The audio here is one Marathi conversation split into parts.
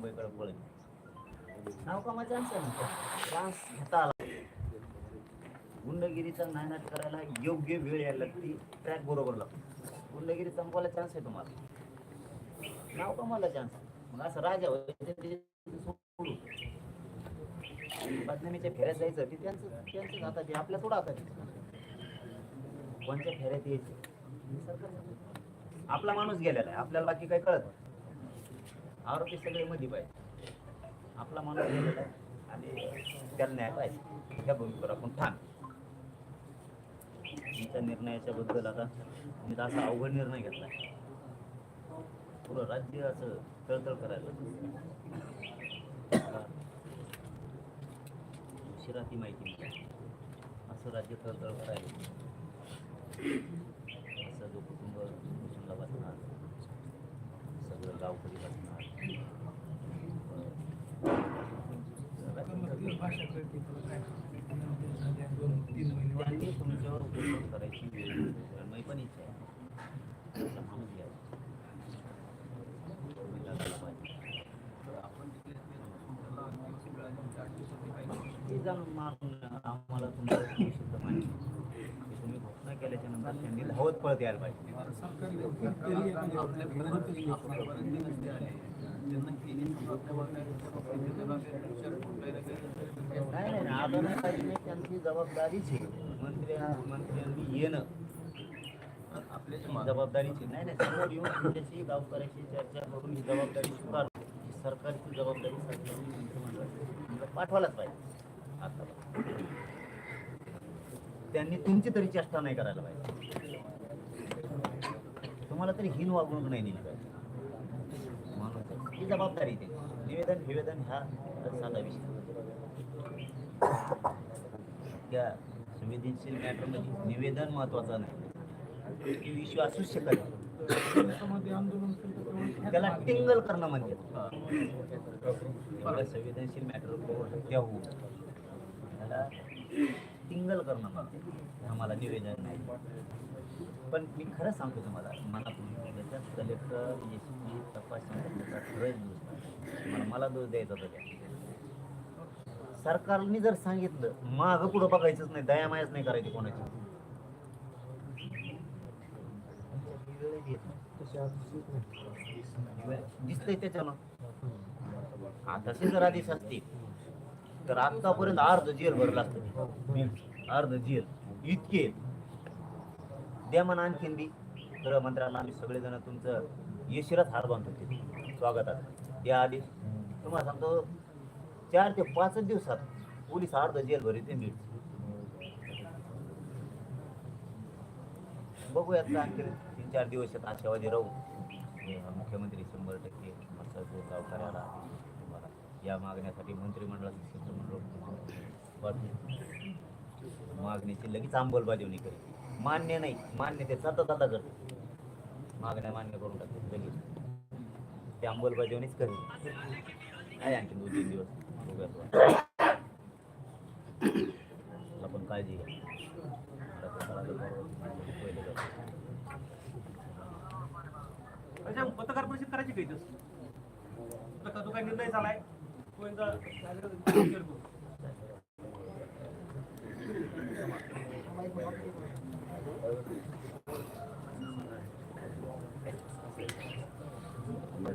मुंबईकडे पळत नाव का माझ्या चान्स घेता आला. गुंडगिरीचा नायनाट करायला योग्य वेळ यायला लागते ट्रॅक बरोबर लागतो गुंडगिरी संपवायला चान्स आहे तुम्हाला. नाव का मला चान्स मग असं राजा ते बदनामीच्या फेऱ्यात जायचं ते त्यांचं त्यांचं हातात आहे आपल्या थोडं हातात. कोणत्या फेऱ्यात यायचं. आपला माणूस गेलेला आहे आपल्याला बाकी काही कळत नाही. आरोपी सगळे मध्ये पाहिजे. आपला माणूस गेलेला आहे आणि त्याला न्याय पाहिजे. त्या भूमिकेवर आपण ठाण तुमच्या निर्णयाच्या बद्दल आता मी तर असा अवघड निर्णय घेतला पुरं राज्य असं तळतळ करायला उशिरा ती माहिती असं राज्य तळतळ करायला असं जो कुटुंब स्टेशनला बसणार सगळं गावकरी बसणार करायची पण इच्छा आहे तुम्ही आम्हाला तुम्ही घोषणा केल्याच्यानंतर त्यांनी धावत पळत यायला पाहिजे नाही नाही नाही, आदरणीय पाहिजे त्यांची जबाबदारीच आहे. मंत्री मंत्र्यांनी येणं. आपली जबाबदारीची नाही नाही. समोर येऊन तुमच्याशी गावकऱ्याशी चर्चा करून ही जबाबदारी स्वीकार सरकारची जबाबदारी सरकारने पाठवायलाच पाहिजे. आता त्यांनी तुमची तरी चेष्टा नाही करायला पाहिजे. तुम्हाला तरी हीन वागणूक नाही दिली पाहिजे. ही जबाबदारी ते. निवेदन निवेदन हा साधा विषय. त्या संवेदनशील मॅटरमध्ये निवेदन महत्वाचं नाही. की विश्व असूच शकत त्याला टिंगल करणं म्हणजे संवेदनशील मॅटर हत्या होऊ. त्याला टिंगल करणं म्हणतात. आम्हाला निवेदन नाही. पण मी खरं सांगतो तुम्हाला मनातून. त्याच्यात कलेक्टर एस पी मला दोष द्यायचा होता त्या. सरकारने जर सांगितलं मागं पुढं बघायचंच नाही दयामायाच नाही करायची कोणाची. दिसतंय त्याच्यानं. आताचे जर आदेश असतील. तर आतापर्यंत अर्ध जेल भरला असत अर्ध जेल. इतके. द्या म्हणा आणखीन बी. गृहमंत्र्याला आम्ही सगळेजण तुमचं येशीरच हार बांधतो होते स्वागतात. या आदेश तुम्हाला सांगतो चार ते पाचच दिवसात पोलीस अर्ध जेल भरी ते नीट बघूयात का आणखी तीन चार दिवस आहेत आशावादी राहू. हे मुख्यमंत्री शंभर टक्के गावकऱ्याला तुम्हाला या मागण्यासाठी मंत्रिमंडळाचं शिष्टमंडळ मागणीची लगेच अंमलबजावणी करेल. मान्य नाही. मान्य ते सतत आता करते मागण्या मान्य करून टाकते लगेच. ते अंमलबजावणीच करेल. आहे आणखी दोन तीन दिवस. बघूयात मला पण काळजी घ्या. पत्रकार परिषद करायची काही तसं तो काय निर्णय झालाय? तो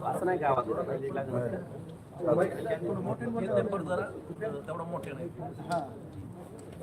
असं नाही गावात तेवढं मोठे नाही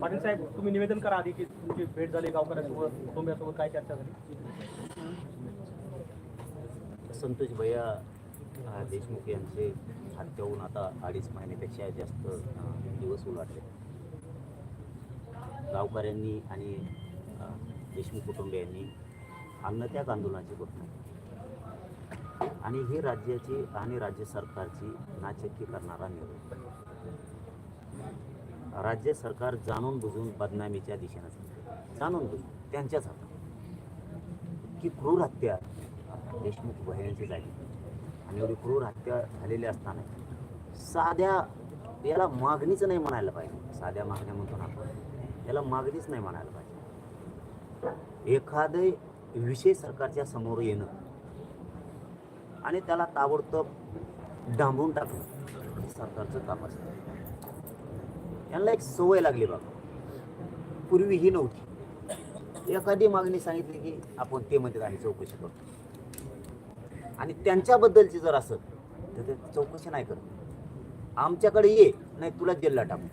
पाटील साहेब तुम्ही निवेदन करा आधी की तुमची भेट झाली गावकऱ्यांसोबत कुटुंबियासोबत काय चर्चा झाली? संतोष भैया देशमुख यांचे हत्या आता अडीच महिन्यापेक्षा जास्त दिवस उलाटले. गावकऱ्यांनी आणि देशमुख कुटुंबियांनी अन्नत्याग आंदोलनाची घोषणा केली. आणि हे राज्याची आणि राज्य सरकारची नाचक्की करणारा निर्णय राज्य सरकार जाणून बुजून बदनामीच्या दिशेनं जाणून बुजून त्यांच्याच हातात. की क्रूर हत्या देशमुख बहिणींची झाली. आणि एवढी क्रूर हत्या झालेली असताना साध्या याला मागणीच नाही म्हणायला पाहिजे. साध्या मागण्या म्हणतो ना आपण याला मागणीच नाही म्हणायला पाहिजे. एखादे विषय सरकारच्या समोर येणं आणि त्याला ताबडतोब डांबून टाकलं हे सरकारचं काम असतं. यांना एक सवय लागली बाबा. पूर्वी ही नव्हती. एखादी मागणी सांगितली की आपण ते म्हणतात आम्ही चौकशी करतो. आणि त्यांच्याबद्दलची जर असं तर ते चौकशी नाही करत. आमच्याकडे ये नाही तुला जेलला टाकू.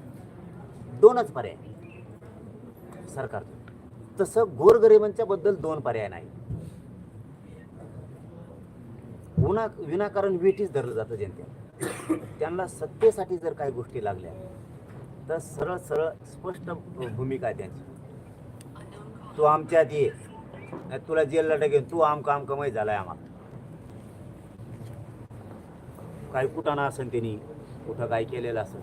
दोनच पर्याय. सरकारचं. तसं गोरगरिबांच्या बद्दल दोन पर्याय नाही. विना विनाकारण वेटीच धरलं जातं जनतेला. त्यांना सत्तेसाठी जर काही गोष्टी लागल्या तर सरळ सरळ स्पष्ट भूमिका आहे त्यांची. तू आमच्यात ये. नाही तुला जेलला टाकेन तू आम काम कमाई झालाय आम्हाला. काही कुठाना असेल त्यांनी कुठं काय केलेलं असेल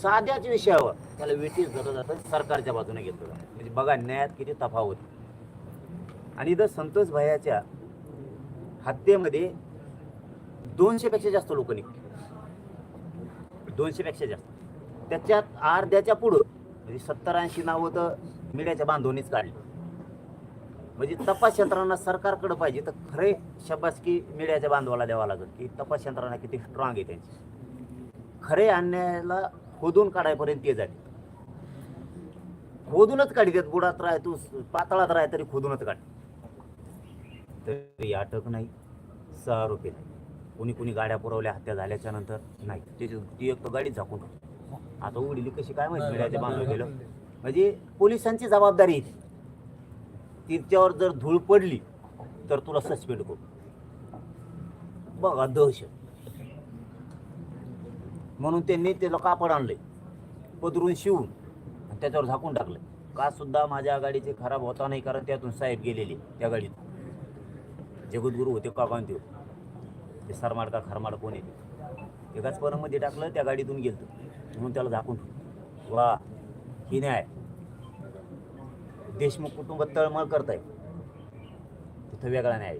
साध्याच विषयावर त्याला वेटीच धरलं जातं सरकारच्या बाजूने घेतलं जातं. म्हणजे बघा न्यायात किती तफावत. आणि इथं संतोष भयाच्या हत्येमध्ये दोनशेपेक्षा जास्त लोक निघते दोनशेपेक्षा जास्त. त्याच्यात अर्ध्याच्या पुढं म्हणजे सत्तर ऐंशी नावं तर मीडियाच्या बांधवणीच काढली. म्हणजे तपास यंत्रणा सरकारकडे पाहिजे तर खरे शबासकी मीडियाच्या बांधवाला द्यावा लागेल की तपास यंत्रणा किती स्ट्रॉंग आहे त्यांची. खरे अन्यायाला खोदून काढायपर्यंत ते झाले खोदूनच काढी देत बुडात राह तू पातळात राह तरी खोदूनच काढ तरी अटक नाही सहा रुपये नाही. कुणी कुणी गाड्या पुरवल्या हत्या झाल्याच्यानंतर नाही. त्याची ती एक गाडीच झाकून. आता उघडली कशी काय माहिती? मीडियाच्या बांधव गेलं. म्हणजे पोलिसांची जबाबदारी आहे ती. तिच्यावर जर धूळ पडली तर तुला सस्पेंड करू. बघा दहशत. म्हणून त्यांनी त्याला कापड आणलंय. पदरून शिवून त्याच्यावर झाकून टाकलं का सुद्धा माझ्या गाडीचे खराब होता नाही कारण त्यातून साहेब गेलेले त्या गाडीत. जगद्गुरू होते काकांत ते सरमाड का खरमाड कोण येते एकाच परममध्ये टाकलं त्या गाडीतून गेलं म्हणून त्याला झाकून वा ही न्याय. देशमुख कुटुंब तळमळ करताय. तिथं वेगळा न्याय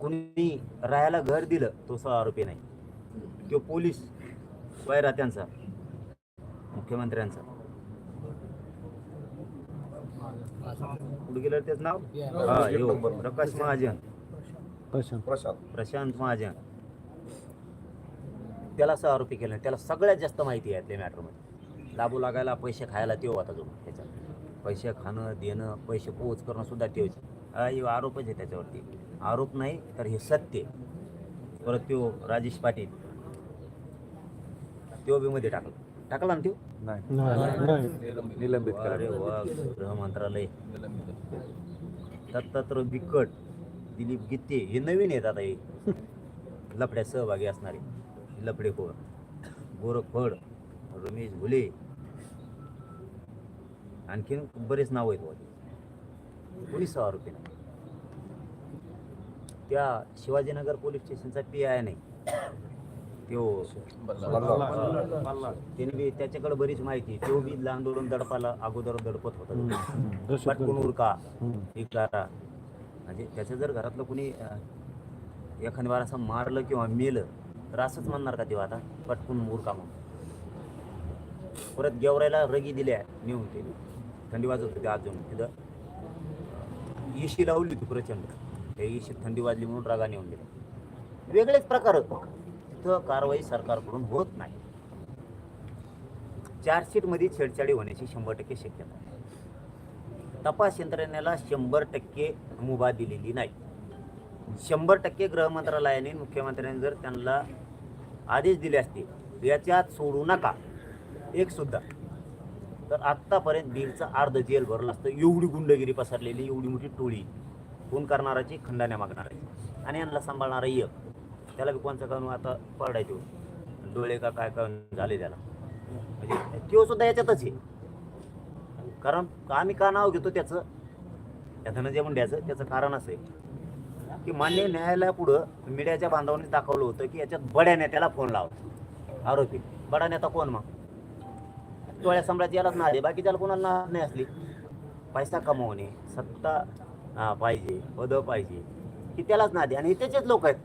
कुणी राहायला घर दिलं तो सहा आरोपी नाही. तो पोलीस पैरा त्यांचा मुख्यमंत्र्यांचा. पुढे गेलं त्याच नाव? हा प्रकाश महाजन. प्रशांत. महाजन. त्याला सहा आरोपी केले त्याला सगळ्यात जास्त माहिती आहे त्या मॅटरमध्ये लाभू लागायला पैसे खायला तेव आता जो त्याच्यात पैसे खाणं देणं पैसे पोच करणं सुद्धा हे आरोपच आहे त्याच्यावरती. आरोप नाही तर हे सत्य आहे. परत त्यो राजेश पाटील त्यो बी मध्ये टाकला. टाकला ना त्यो? निलंबित अरे वा गृह मंत्रालय. दत्तात्रय बिकट. दिलीप गित्ते हे नवीन आहेत आता हे. लफड्यात सहभागी असणारे. लफडेखोर गोरखफड रमेश घुले. आणखीन बरेच नाव आहेत. कोणी सहा रुपये नाही. त्या शिवाजीनगर पोलीस स्टेशनचा पी आय नाही. त्यो त्याने बी त्याच्याकडे बरीच माहिती. तो बी आंदोलन दडपाला अगोदर दडपत होता. पटकून उरका. म्हणजे त्याचं जर घरातलं कुणी एखाद्या बार असं मारलं किंवा मेलं तर असंच म्हणणार का तेव्हा आता? पटकून मूर्खा मग परत गेवरायला रगी दिल्या नेऊन ते. थंडी वाजत होती अजून. तिथं इशी लावली होती प्रचंड. त्या इशीत थंडी वाजली म्हणून रागा नेऊन दिल्या. वेगळेच प्रकार होतो. तिथं कारवाई सरकारकडून होत नाही. चार्जशीटमध्ये छेडछाडी होण्याची शंभर टक्के शक्यता. तपास यंत्रणेला शंभर टक्के मुभा दिलेली नाही. शंभर टक्के गृहमंत्रालयाने मुख्यमंत्र्यांनी जर त्यांना आदेश दिले असते याच्यात सोडू नका. एक सुद्धा. तर आत्तापर्यंत बीडचं अर्ध जेल भरलं असतं. एवढी गुंडगिरी पसरलेली एवढी मोठी टोळी. खून करणाराची खंडाने मागणाराची आणि यांना सांभाळणारा एक. त्याला बी कोणचं कानून आता पडायचो डोळे का काय कानून झाले त्याला? म्हणजे तो सुद्धा याच्यातच आहे. कारण आम्ही का नाव घेतो त्याचं? त्या धनंजय मुंड्याचं त्याचं कारण असं आहे. की मान्य न्यायालयापुढं मीडियाच्या बांधवांनी दाखवलं होतं की याच्यात बड्या नेत्याला फोन लावा. आरोपी. बडा नेता कोण मग? टोळ्या सम्राट यालाच नादे बाकी त्याला कोणाला ना नाही असली. पैसा कमवणे सत्ता पाहिजे पद पाहिजे की त्यालाच नादे आणि त्याचेच लोक आहेत.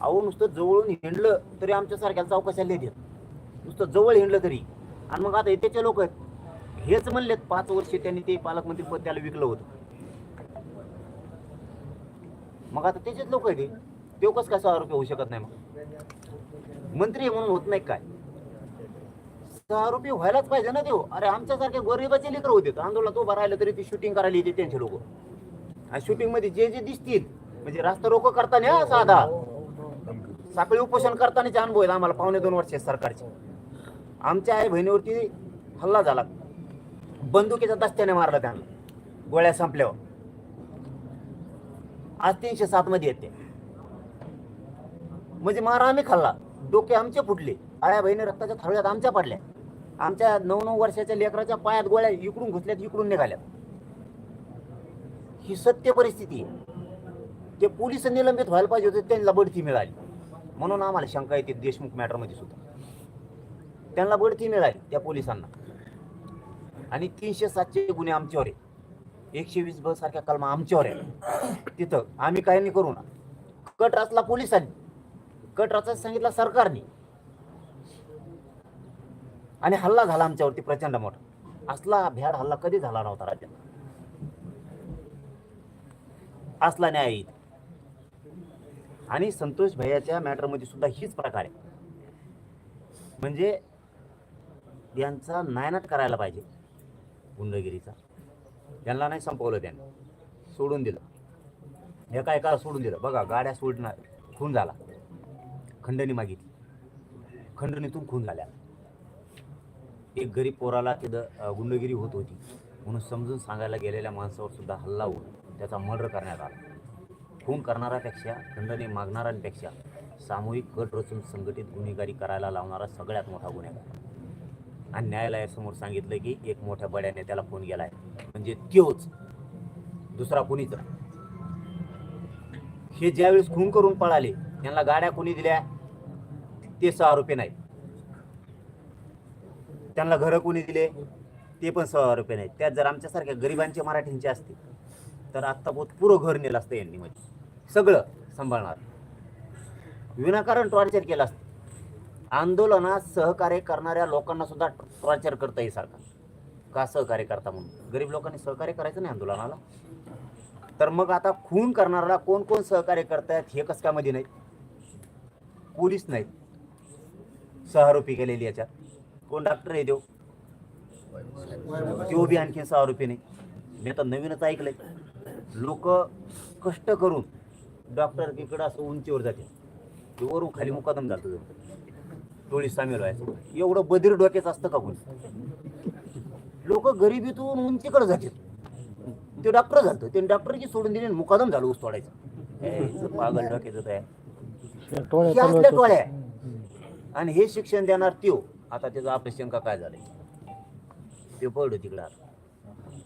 अहो नुसतं जवळून हिंडलं तरी आमच्यासारख्या चौकशाला देत. नुसतं जवळ हिंडलं तरी. आणि मग आता त्याचे लोक आहेत. हेच म्हणलेत पाच वर्ष त्यांनी ते पालकमंत्री पद त्याला विकलं होतं. मग आता त्याचेच लोक आहेत ते कस काय सहा रुपये होऊ शकत नाही मग? मंत्री म्हणून होत नाही काय? सहा रुपये व्हायलाच पाहिजे ना देव अरे आमच्यासारखे गरीबाचे लेकर होते. आंदोलन तो राहिलं तरी ती शूटिंग करायला येते त्यांचे लोक. आणि शूटिंगमध्ये जे जे दिसतील म्हणजे रास्ता रोको करताना हा साधा. साखळी उपोषण करतानाचे अनुभव आहेत आम्हाला पावणे दोन वर्ष सरकारचे. आमच्या आई बहिणीवरती हल्ला झाला. बंदुकीच्या दस्त्याने मारला त्यांना. गोळ्या संपल्यावर. आज तीनशे सात मध्ये येते. म्हणजे मारा आम्ही खाल्ला. डोके आमचे फुटले. आया बहिणी रक्ताच्या थाळ्यात आमच्या पडल्या. आमच्या नऊ नऊ वर्षाच्या लेकराच्या पायात गोळ्या इकडून घुसल्यात इकडून निघाल्यात. ही सत्य परिस्थिती आहे. ते पोलीस निलंबित व्हायला पाहिजे होते त्यांना बढती मिळाली. म्हणून आम्हाला शंका येते देशमुख मॅटरमध्ये सुद्धा. त्यांना बढती मिळाली त्या पोलिसांना. आणि तीनशे सातशे गुन्हे आमच्यावर आहे एकशे वीस ब सारख्या कलमा आमच्यावर आहे तिथं आम्ही काही नाही करू ना. कट रचला पोलिसांनी. कट रचायला सांगितला सरकारने. आणि हल्ला झाला आमच्यावरती प्रचंड मोठा. असला भ्याड हल्ला कधी झाला नव्हता राज्यात? असला न्याय इथे. आणि संतोष भैयाच्या मॅटरमध्ये सुद्धा हीच प्रकार आहे. म्हणजे यांचा नायनाट करायला पाहिजे. गुंडगिरीचा. त्यांना नाही संपवलं त्यांनी. सोडून दिलं. एका एका सोडून दिलं? बघा गाड्या सोडणार खून झाला. खंडणी मागितली. खंडणीतून खून झाल्या. एक गरीब पोराला तिथं गुंडगिरी होत होती. म्हणून समजून सांगायला गेलेल्या माणसावर सुद्धा हल्ला होऊन त्याचा मर्डर करण्यात आला. खून करणाऱ्यापेक्षा खंडणी मागणाऱ्यांपेक्षा सामूहिक कट रचून संघटित गुन्हेगारी करायला लावणारा सगळ्यात मोठा गुन्हेगार. आणि न्यायालयासमोर सांगितलं की एक मोठ्या बड्या नेत्याला फोन गेलाय म्हणजे त्योच दुसरा कुणीच. हे ज्यावेळेस खून करून पळाले त्यांना गाड्या कोणी दिल्या? ते सहा रुपये नाही त्यांना घरं कोणी दिले? ते पण सहा रुपये नाही त्यात जर आमच्यासारख्या गरिबांचे मराठींचे असते तर आत्ता बहुत पुरं घर नेलं असतं यांनी म्हणजे. सगळं सांभाळणार. विनाकारण टॉर्चर केलं असतं. आंदोलनात सहकार्य करणाऱ्या लोकांना सुद्धा टॉर्चर करता येईल सरकार. का सहकार्य करता म्हणून? गरीब लोकांनी सहकार्य करायचं नाही आंदोलनाला. तर मग आता खून करणाऱ्याला कोण कोण सहकार्य करतायत हे कसं काय मध्ये नाही. पोलीस नाहीत. सहारोपी केलेली याच्यात. कोण डॉक्टर आहे देव तो बी आणखी सहारोपी नाही. मी आता नवीनच ऐकलंय. लोक कष्ट करून डॉक्टर इकडं असं उंचीवर जाते. ते वरून खाली मुकादम जातो टोळी सामील व्हायचं. एवढं बधीर डोक्याचं असतं का कोणी? लोक गरिबीतून उंचीकडे जातात. ते डॉक्टर झालं ते डॉक्टरची सोडून दिली मुकादम झालं ऊस तोडायचं. पागल डोक्याचं हे असल्या टोळ्या. आणि हे शिक्षण देणार त्यो. आता त्याचं ऑपरेशन का काय झालंय? ते पडलं तिकडं आता.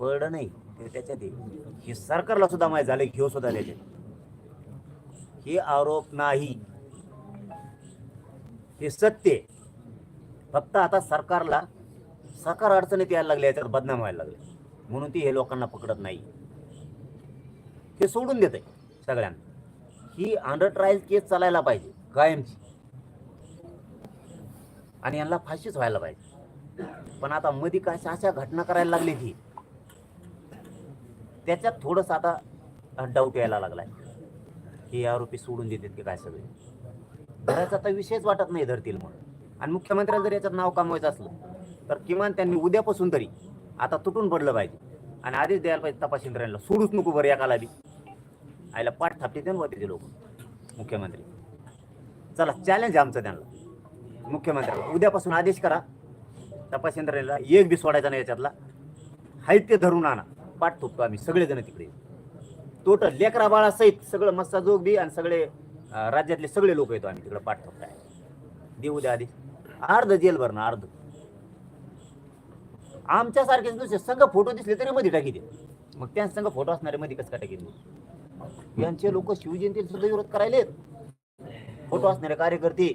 पडलं नाही. ते त्याच्यात. हे सरकारला सुद्धा माहीत झालं घेऊ सुद्धा त्याच्यात. हे आरोप नाही. हे सत्य आहे. फक्त आता सरकारला सरकार अडचणीत यायला लागले याच्यात बदनाम व्हायला लागले. म्हणून ती हे लोकांना पकडत नाही. हे सोडून देत आहे सगळ्यांना. ही अंडर ट्रायल केस चालायला पाहिजे कायमची. आणि यांना फाशीच व्हायला पाहिजे. पण आता मध्ये काय अशा घटना करायला लागली ती. त्याच्यात थोडस आता डाऊट यायला लागलाय. हे आरोपी सोडून देतात की काय सगळे? धरायचा तर विषयच वाटत नाही धरतील म्हणून. आणि मुख्यमंत्र्याला जर याच्यात नाव कमवायचं असलं तर किमान त्यांनी उद्यापासून तरी आता तुटून पडलं पाहिजे. आणि आधीच द्यायला पाहिजे तपासयंत्र्यांना सोडूच नको बरं एकाला बी आईला पाठ थापते ते ते लोक. मुख्यमंत्री. चला चॅलेंज आमचं त्यांना. मुख्यमंत्र्याला उद्यापासून आदेश करा. तपासयंत्रणेला एक बी सोडायचा नाही याच्यातला. हाय ते धरून आणा. पाठ थोपतो आम्ही सगळेजण तिकडे. टोटल लेकरा बाळासहित सगळं मस्ताजोग बी आणि सगळे राज्यातले सगळे लोक येतो आम्ही तिकडे पाठ थोपताय देऊ द्या आधी. अर्ध जेल भरणं अर्ध. आमच्या सारखे दुसरे संघ फोटो दिसले तरी मध्ये टाकी दे मग त्या संघ फोटो असणारे मध्ये कसं टाकी यांचे लोक शिवजयंतीला सुद्धा विरोध करायले फोटो असणारे कार्यकर्ते.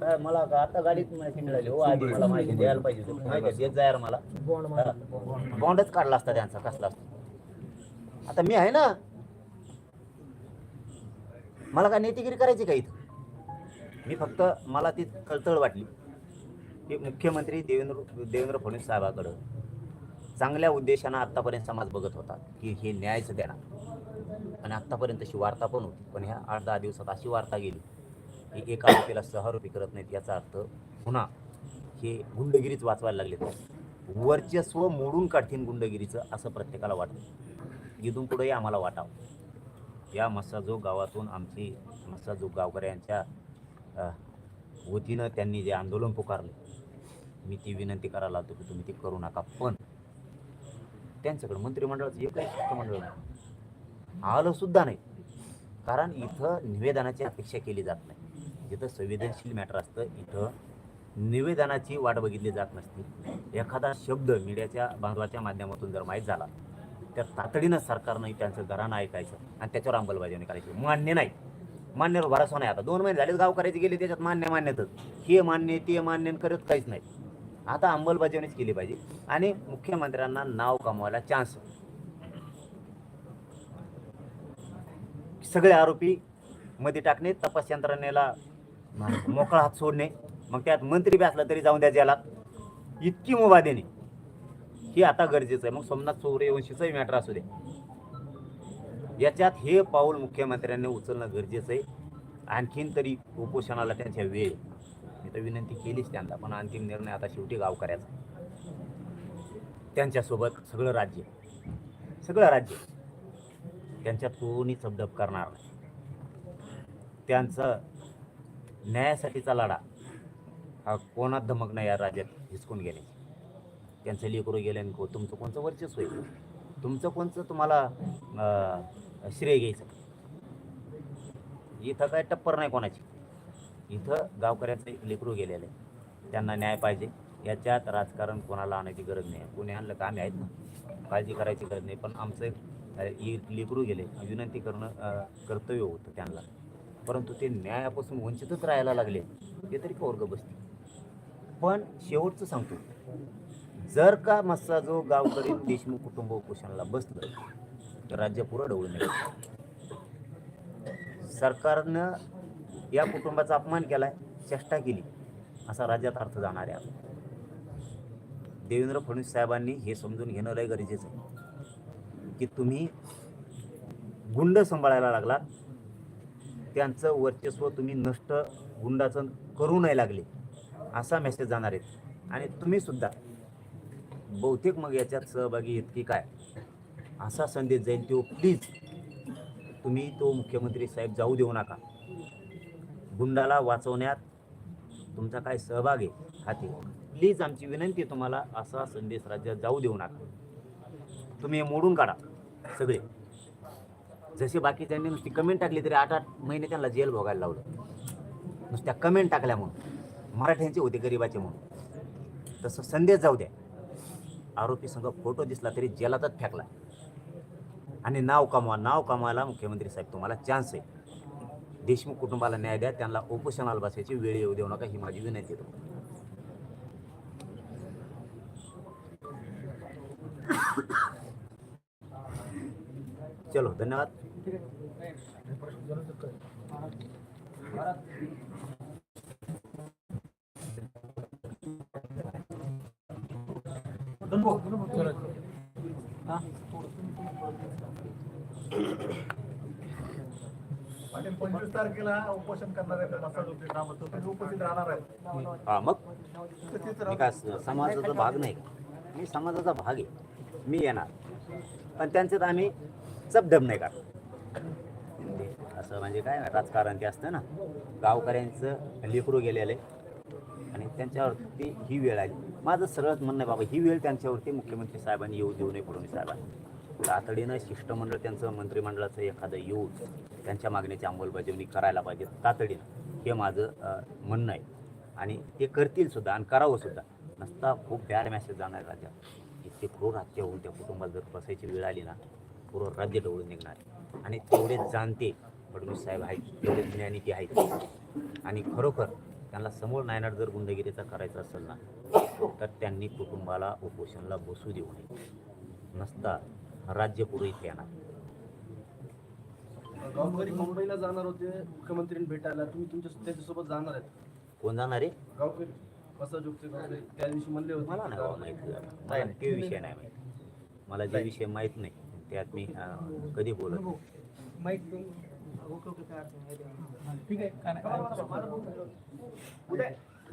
काय मला का आता गाडीत माहिती मिळाली हो आधी मला माहिती द्यायला पाहिजे होती. माहिती देत जायर मला. बॉन्डच काढला असता त्यांचा कसला असता. आता मी आहे ना मला काय नेतेगिरी करायची का इथं? मी फक्त मला ती कळतळ वाटली की मुख्यमंत्री देवेंद्र देवेंद्र फडणवीस साहेबाकडं चांगल्या उद्देशानं आत्तापर्यंत समाज बघत होता की हे न्यायचं देणार. आणि आत्तापर्यंत अशी वार्ता पण होती. पण ह्या आठ दहा दिवसात अशी वार्ता गेली की एका आरोपीला सहारोपी करत नाहीत याचा अर्थ पुन्हा हे गुंडगिरीच वाचवायला लागले वर्चस्व मोडून काढतील गुंडगिरीचं असं प्रत्येकाला वाटतं. इथून पुढेही आम्हाला वाटावं. या मस्साजोग गावातून आमची मस्साजोग गावकऱ्यांच्या वतीनं त्यांनी जे आंदोलन पुकारले. मी ती विनंती करायला होतो की तुम्ही ती करू नका. पण त्यांच्याकडे मंत्रिमंडळाचं एकही शिष्टमंडळ नाही. आलं सुद्धा नाही. कारण इथं निवेदनाची अपेक्षा केली जात नाही. जिथं संवेदनशील मॅटर असतं इथं निवेदनाची वाट बघितली जात नसते. एखादा शब्द मीडियाच्या बांधवाच्या माध्यमातून जर माहीत झाला तर तातडीनं सरकारनं त्यांचं घरानं ऐकायचं आणि त्याच्यावर अंमलबजावणी करायची. मान्य नाही. मान्यवर भरोसा नाही आता. दोन महिने झालेच गाव करायचे गेले त्याच्यात मान्य मान्यतच. हे मान्य ते मान्य करत काहीच नाही. आता अंमलबजावणीच केली पाहिजे. आणि मुख्यमंत्र्यांना नाव कमवायला चान्स सगळे आरोपी मध्ये टाकणे तपास यंत्रणेला मोकळा हात सोडणे मग त्यात मंत्री बी असला तरी जाऊन द्या ज्याला इतकी मुभा देणे हे आता गरजेचं आहे. मग सोमनाथ सूर्यवंशीचंही मॅटर असू दे. याच्यात हे पाऊल मुख्यमंत्र्यांनी उचलणं गरजेचं आहे. आणखीन तरी उपोषणाला त्यांच्या वेळ. मी तर विनंती केलीच त्यांना पण अंतिम निर्णय आता शेवटी गावकऱ्याचा त्यांच्यासोबत सगळं राज्य सगळं राज्य त्यांच्यात कोणी चपदप करणार नाही. त्यांचं न्यायासाठीचा लढा हा कोणात धमक नाही या राज्यात हिसकून गेले त्यांचं लेकरू गेलं आणि को- तुमचं कोणचं वर्चस्व आहे? तुमचं कोणचं तुम्हाला श्रेय घ्यायचं? इथं काय टप्पर नाही कोणाची. इथं गावकऱ्याचं लेकरू गेलेलं आहे. त्यांना न्याय पाहिजे. याच्यात राजकारण कोणाला आणायची गरज नाही. कोणी आणलं का आम्ही आहेत ना. काळजी करायची गरज नाही. पण आमचं लेकरू गेले. विनंती करणं कर्तव्य होतं त्यांना. परंतु ते न्यायापासून वंचितच राहायला लागले. ते तरी कौर्ग बसतील. पण शेवटचं सांगतो. जर का मस्सा जो गावकरी देशमुख कुटुंब उपोषणाला बसलं तर राज्य पुरं ढवळून सरकारनं या कुटुंबाचा अपमान केलाय चेष्टा केली असा राज्यात अर्थ जाणार आहे देवेंद्र फडणवीस साहेबांनी हे समजून घेणं लय गरजेचं आहे की तुम्ही गुंड सांभाळायला लागलात त्यांचं वर्चस्व तुम्ही नष्ट गुंडाचं करू नाही लागले असा मेसेज जाणार आहे. आणि तुम्हीसुद्धा बहुतेक मग याच्यात सहभागी आहेत की काय? असा संदेश जाईल तो प्लीज तुम्ही तो मुख्यमंत्री साहेब जाऊ देऊ नका. गुंडाला वाचवण्यात तुमचा काय सहभाग आहे? हाती प्लीज आमची विनंती आहे तुम्हाला असा संदेश राज्यात जाऊ देऊ नका. तुम्ही हे मोडून काढा सगळे. जसे बाकीच्यांनी नुसती कमेंट टाकली तरी आठ आठ महिने त्यांना जेल भोगायला लावलं. नुसत्या कमेंट टाकल्या म्हणून. मराठ्यांचे होते गरिबाचे म्हणून. तसं संदेश जाऊ द्या. आरोपी संघ फोटो दिसला तरी जेलातच फेकला. आणि नाव कमवा नाव कमवायला मुख्यमंत्री साहेब तुम्हाला चान्स आहे. देशमुख कुटुंबाला न्याय द्या त्यांना उपोषणाला बसायची वेळ येऊ देऊ नका ही माझी विनंती आहे चलो धन्यवाद. पाटील पंचवीस तारखेला उपोषण करणार आहेत उपस्थित राहणार आहेत हा मग? मी काय समाजाचा भाग नाही. का मी समाजाचा भाग आहे. मी येणार. पण त्यांच्यात आम्ही चपडब नाही करणार असं म्हणजे काय राजकारण ते असतं ना. गावकऱ्यांचं लेकरू गेलेलं. आहे आणि त्यांच्यावरती ही वेळ आली. माझं सरळच म्हणणं आहे बाबा ही वेळ त्यांच्यावरती मुख्यमंत्री साहेबांनी येऊ देऊ नये फडणवीस साहेबांनी. तातडीनं शिष्टमंडळ त्यांचं मंत्रिमंडळाचं एखादं येऊन त्यांच्या मागणीची अंमलबजावणी करायला पाहिजे तातडीनं. हे माझं म्हणणं आहे. आणि ते करतील सुद्धा आणि करावं सुद्धा. नसता खूप बॅड मॅसेज जाणार राज्यात. इतके क्रूर हत्या होऊन त्या कुटुंबात जर बसायची वेळ आली ना पूर्ण राज्य डवळून निघणार आणि तेवढे जाणते फडणवीस साहेब आहेत तेवढे ज्ञानी ते आहेत. आणि खरोखर त्यांना समोर नायनाट जर गुंडगिरीचा करायचा असेल ना तर त्यांनी कुटुंबाला उपोषणला बसू देऊ नये. नसता राज्य पुढे इथे येणार. गावकरी मुंबईला जाणार होते मुख्यमंत्र्यांनी भेटायला. तुम्ही तुमच्या त्याच्यासोबत जाणार आहेत. कोण जाणार आहे? गावकरी. बसाजोगचे गावकरी? त्या दिवशी म्हणले होते. मला नाही बाबा माहिती मला ते विषय नाही माहिती. मला जे विषय माहीत नाही त्यात मी अं, कधी बोलत नाही. ठीक आहे. काय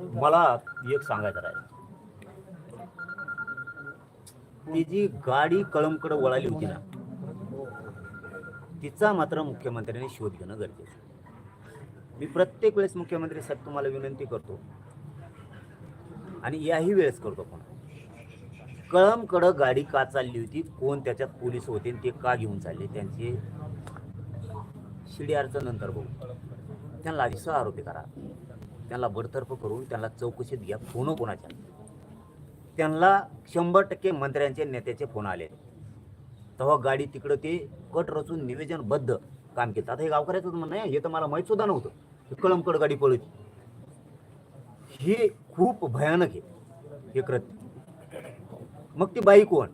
मला एक सांगायचं राहिलं. ती जी गाडी कळमकडे वळाली होती ना तिचा मात्र मुख्यमंत्र्यांनी शोध घेणं गरजेचं मी प्रत्येक वेळेस मुख्यमंत्री साहेब तुम्हाला विनंती करतो आणि याही वेळेस करतो पण. कळमकडं गाडी का चालली होती कोण त्याच्यात पोलीस होते आणि ते का घेऊन चालले त्यांचे शिडीआरचं नंतर बघू. त्यांना आधी सह आरोपी करा. त्यांना बडतर्फ करून त्यांना चौकशीत घ्या फोन कोणाच्या? त्यांना शंभर टक्के मंत्र्यांचे नेत्याचे फोन आले. तेव्हा गाडी तिकडं ते कट रचून निवेदनबद्ध काम केलं. आता हे गावकऱ्याचं म्हणणं आहे हे तर मला माहीत सुद्धा नव्हतं. की कळमकड गाडी पळत. हे खूप भयानक आहे. हे कृत्य. मग ती बाई कोण?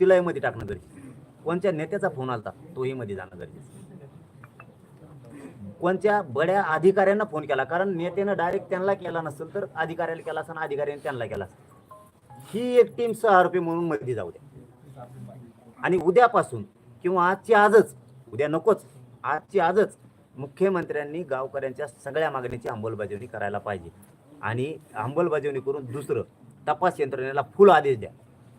तिलाही मध्ये टाकणं गरजेचं कोणत्या नेत्याचा फोन आलता तोही मध्ये जाणं गरजेचं कोणत्या बड्या अधिकाऱ्यांना फोन केला? कारण नेत्यानं डायरेक्ट त्यांना केला नसेल तर अधिकाऱ्याला केला असं अधिकाऱ्याने त्यांना केला ही एक टीम सह आरोपी म्हणून मध्ये जाऊ द्या. आणि उद्यापासून किंवा आजची आजच उद्या नकोच आजची आजच मुख्यमंत्र्यांनी गावकऱ्यांच्या सगळ्या मागणीची अंमलबजावणी करायला पाहिजे. आणि अंमलबजावणी करून दुसरं तपास यंत्रणेला फुल आदेश द्या.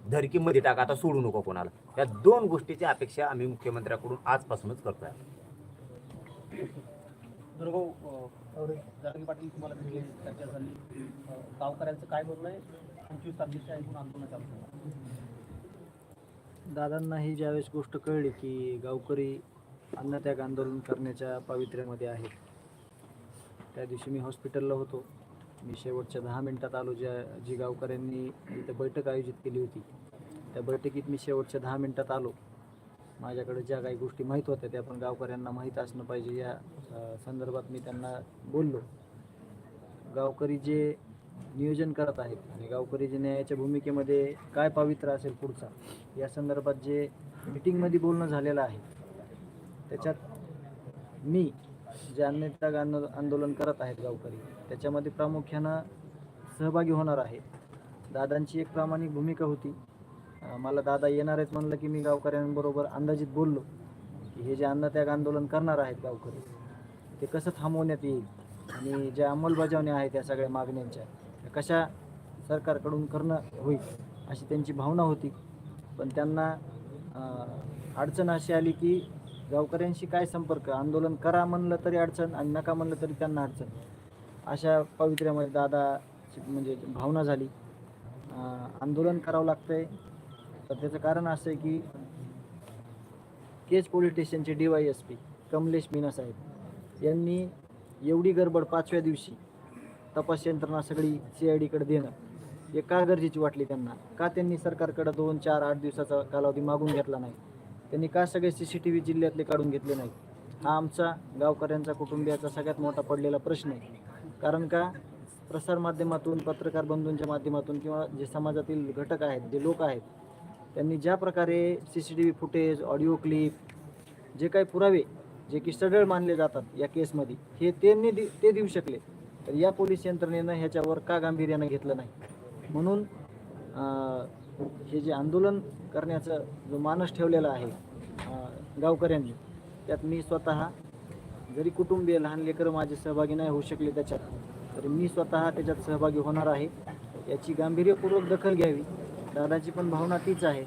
धरकीमध्ये टाका आता सोडू नको कोणाला. या दोन गोष्टीची अपेक्षा आम्ही मुख्यमंत्र्याकडून आजपासूनच करतोय. पाटील तुम्हाला भेटले चर्चा झाली. गावकऱ्यांचं काय बोलणं आहे? पंचवीस तारखेच्या ऐकून आंदोलन चालू दादांनाही ज्यावेळेस गोष्ट कळली की गावकरी अन्नत्याग आंदोलन करण्याच्या पावित्र्यामध्ये आहेत. त्या दिवशी मी हॉस्पिटलला होतो. मी शेवटच्या दहा मिनिटात आलो ज्या जी गावकऱ्यांनी इथं बैठक आयोजित केली होती. त्या बैठकीत मी शेवटच्या दहा मिनिटात आलो. माझ्याकडे ज्या काही गोष्टी माहीत होत्या त्या पण गावकऱ्यांना माहीत असणं पाहिजे. या संदर्भात मी त्यांना बोललो. गावकरी जे नियोजन करत आहेत आणि गावकरी जे न्यायाच्या भूमिकेमध्ये काय पावित्र्य असेल पुढचा या संदर्भात जे मिटिंगमध्ये बोलणं झालेलं आहे त्याच्यात मी जे अन्नत्याग आंदो आंदोलन करत आहेत गावकरी त्याच्यामध्ये प्रामुख्यानं सहभागी होणार आहे. दादांची एक प्रामाणिक भूमिका होती. मला दादा येणार आहेत म्हणलं की मी गावकऱ्यांबरोबर अंदाजित बोललो की हे जे अन्नत्याग आंदोलन करणार आहेत गावकरी ते कसं थांबवण्यात येईल? आणि ज्या अंमलबजावण्या आहेत या सगळ्या मागण्यांच्या त्या कशा सरकारकडून करणं होईल अशी त्यांची भावना होती. पण त्यांना अडचण अशी आली की गावकऱ्यांशी काय संपर्क? आंदोलन करा म्हणलं तरी अडचण आणि नका म्हणलं तरी त्यांना अडचण. अशा पवित्र्यामध्ये दादाची म्हणजे भावना झाली. आंदोलन करावं लागतंय. तर त्याचं कारण असं आहे की केज पोलीस स्टेशनचे D Y S P Kamlesh Meena साहेब यांनी एवढी गडबड पाचव्या दिवशी तपास यंत्रणा सगळी सी आय डीकडे देणं हे का गरजेची वाटली त्यांना? का त्यांनी सरकारकडे दोन चार आठ दिवसाचा कालावधी मागून घेतला नाही? त्यांनी का सगळे सी सी टी व्ही जिल्ह्यातले काढून घेतले नाही हा आमचा गावकऱ्यांचा कुटुंबियाचा सगळ्यात मोठा पडलेला प्रश्न आहे. कारण का? प्रसारमाध्यमातून पत्रकार बंधूंच्या माध्यमातून किंवा जे समाजातील घटक आहेत जे लोक आहेत त्यांनी ज्या प्रकारे C C T V footage audio clip जे काही पुरावे जे की सढळ मानले जातात या केसमध्ये हे त्यांनी दि ते देऊ शकले. तर या पोलीस यंत्रणेनं ह्याच्यावर का गांभीर्यानं घेतलं नाही? म्हणून हे जे आंदोलन करण्याचा जो मानस ठेवलेला आहे गावकऱ्यांनी त्यात मी स्वतः जरी कुटुंबीय लहान लेकरं माझे सहभागी नाही होऊ शकले त्याच्यात तरी मी स्वतः त्याच्यात सहभागी होणार आहे. याची गांभीर्यपूर्वक दखल घ्यावी. दादाची पण भावना तीच आहे.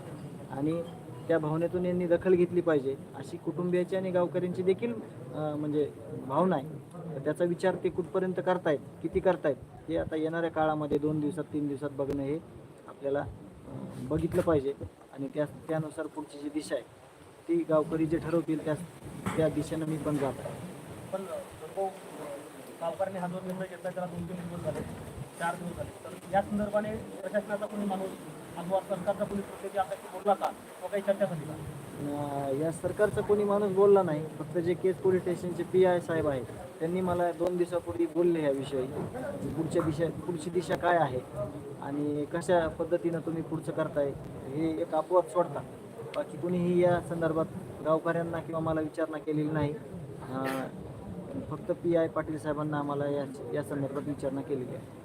आणि त्या भावनेतून यांनी दखल घेतली पाहिजे. अशी कुटुंबियाची आणि गावकऱ्यांची देखील म्हणजे भावना आहे. त्याचा विचार ते कुठपर्यंत करतायत किती करतायत हे आता येणाऱ्या काळामध्ये दोन दिवसात तीन दिवसात बघणं हे आपल्याला बघितलं पाहिजे. आणि त्या त्यानुसार पुढची जी दिशा आहे ती गावकरी जे ठरवतील त्या त्या दिशेनं मी पण जात आहे. पण गावकऱ्यांनी हा जो निर्णय घेतला त्याला दोन तीन दिवस झाले चार दिवस झाले. तर या संदर्भाने प्रशासनाचा कोणी माणूस अथवा सरकारचा कोणी प्रतिनिधी आपल्याशी बोलला का? काही चर्चा झाली का? अं, या सरकारचा कोणी माणूस बोलला नाही. फक्त जे केस पोलीस स्टेशनचे पी आय साहेब आहेत त्यांनी मला दोन दिवसापूर्वी बोलले याविषयी पुढच्या दिशा पुढची दिशा काय आहे? आणि कशा पद्धतीनं तुम्ही पुढचं करताय? हे एक आपोआप सोडता. बाकी कुणीही या संदर्भात गावकऱ्यांना किंवा मला विचारणा केलेली नाही. अं, फक्त पी आय पाटील साहेबांना आम्हाला या या संदर्भात विचारणा केलेली आहे.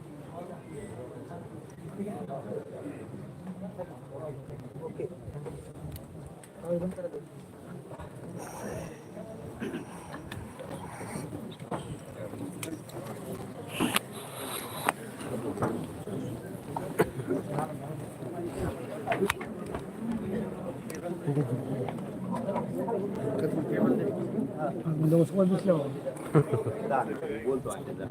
बोलतो आहे जरा